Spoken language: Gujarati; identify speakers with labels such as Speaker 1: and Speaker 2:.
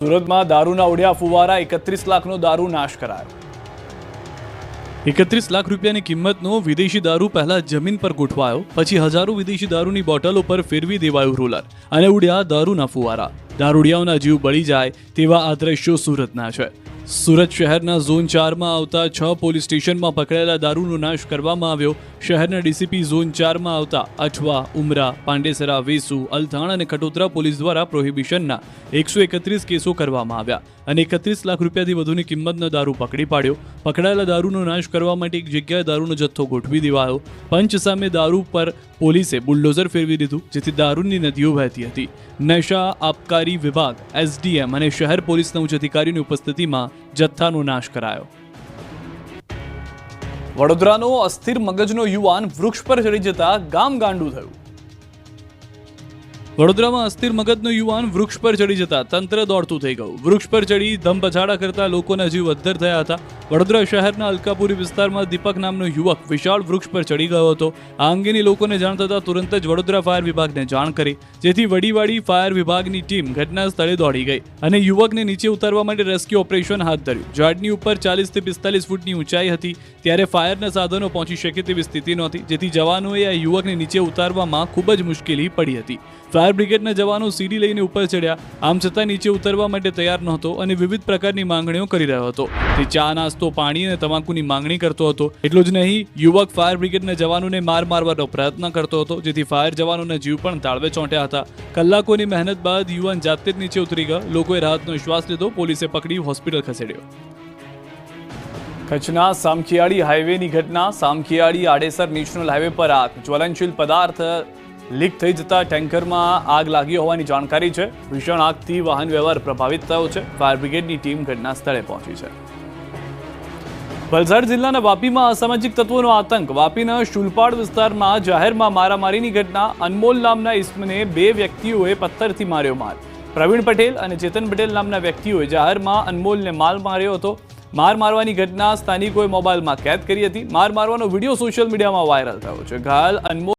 Speaker 1: સુરતમાં દારૂના ઉડ્યા ફુવારા એકત્રીસ લાખનો દારૂ નાશ કરાયો. એકત્રીસ લાખ રૂપિયાની કિંમતનો વિદેશી દારૂ પહેલા જમીન પર ગોઠવાયો, પછી હજારો વિદેશી દારૂની બોટલો પર ફેરવી દેવાયું રોલર અને ઉડ્યા દારૂના ફુવારા. દારૂડિયાઓના જીવ બળી જાય તેવા આ દ્રશ્યો સુરતના છે. સુરત શહેરના ઝોન ચારમાં આવતા છ પોલીસ સ્ટેશનમાં પકડાયેલા દારૂનો નાશ કરવામાં આવ્યો. શહેરના ડીસીપી ઝોન ચારમાં આવતા અઠવા ઉમરા, પાંડેસરા, વેસુ, અલથાણ અને ખટોદરા પોલીસ દ્વારા પ્રોહિબિશનના એકસો એકત્રીસ કેસો કરવામાં આવ્યા અને એકત્રીસ લાખ રૂપિયાથી વધુની કિંમતનો દારૂ પકડી પાડ્યો. પકડાયેલા દારૂનો નાશ કરવા માટે એક જગ્યાએ દારૂનો જથ્થો ગોઠવી દેવાયો. પંચ સામે દારૂ પર પોલીસે બુલડોઝર ફેરવી દીધું, જેથી દારૂની નદીઓ વહેતી હતી. નશા આબકારી વિભાગ, એસડીએમ અને શહેર પોલીસના ઉચ્ચ અધિકારીની ઉપસ્થિતિમાં જથ્થાનો નાશ કરાયો. વડોદરાનો અસ્થિર મગજનો યુવાન વૃક્ષ પર ચડી જતા ગામ ગાંડું થયું. વડોદરામાં અસ્થિર મગજનો યુવાન વૃક્ષ પર ચડી જતા તંત્ર દોડતું થઈ ગયું. વૃક્ષ પર ચડી ધમપછાડા કરતા લોકોના જીવ અદ્ધર થયા હતા. વડોદરા શહેરના અલકાપુરી વિસ્તારમાં દીપક નામનો યુવક વિશાળ વૃક્ષ પર ચડી ગયો હતો. આ અંગેની લોકોને જાણ થતાં તુરંત જ વડોદરા ફાયર વિભાગને જાણ કરી, જેથી વડીવાડી ફાયર વિભાગની ટીમ ઘટના સ્થળે દોડી ગઈ અને યુવકને નીચે ઉતારવા માટે રેસ્ક્યુ ઓપરેશન હાથ ધર્યું. ઝાડની ઉપર ચાલીસથી પિસ્તાલીસ ફૂટની ઊંચાઈ હતી, ત્યારે ફાયરના સાધનો પહોંચી શકે તેવી સ્થિતિ નહોતી, જેથી જવાનોએ આ યુવકને નીચે ઉતારવામાં ખૂબ જ મુશ્કેલી પડી હતી. ફાયર બ્રિગેડના જવાનો સીડી લઈને ઉપર ચડ્યા. આમ છતાં નીચે ઉતરવા માટે તૈયાર નહોતો અને વિવિધ પ્રકારની માંગણીઓ કરી રહ્યો હતો. તે ચા, નાસ્તો, પાણી અને તમાકુની માંગણી કરતો હતો. એટલું જ નહીં, યુવક ફાયર બ્રિગેડના જવાનોને માર મારવાનો પ્રયત્ન કરતો હતો, જેથી ફાયર જવાનોના જીવ પણ તાળવે ચોંટ્યા હતા. કલાકોની મહેનત બાદ યુવાન જાતે જ નીચે ઉતરી ગયો. લોકોએ રાહતનો શ્વાસ લીધો, પોલીસે પકડી હોસ્પિટલ ખસેડ્યો. કચ્છના સામખિયાળી હાઈવેની ઘટના સામખિયાળી આડેસર નેશનલ હાઈવે પર આગ. જ્વલનશીલ પદાર્થ લીક થઈ જતા ટેન્કરમાં આગ લાગી હોવાની જાણકારી છે. ભીષણ આગથી વાહન વ્યવહાર પ્રભાવિત થયો છે. ફાયર બ્રિગેડની ટીમ ઘટના સ્થળે પહોંચી છે. વલસાડ જિલ્લાના વાપીમાં અસામાજિક તત્વોનો આતંક. વાપીના શુલપાડ વિસ્તારમાં જાહેરમાં મારામારીની ઘટના. અનમોલ નામના ઇસમને બે વ્યક્તિઓએ પથ્થરથી માર્યો માર. પ્રવીણ પટેલ અને ચેતન પટેલ નામના વ્યક્તિઓએ જાહેરમાં અનમોલને માલ માર્યો હતો. માર મારવાની ઘટના સ્થાનિકોએ મોબાઈલમાં કેદ કરી હતી. માર મારવાનો વીડિયો સોશિયલ મીડિયામાં વાયરલ થયો છે. ઘાયલ અનમોલ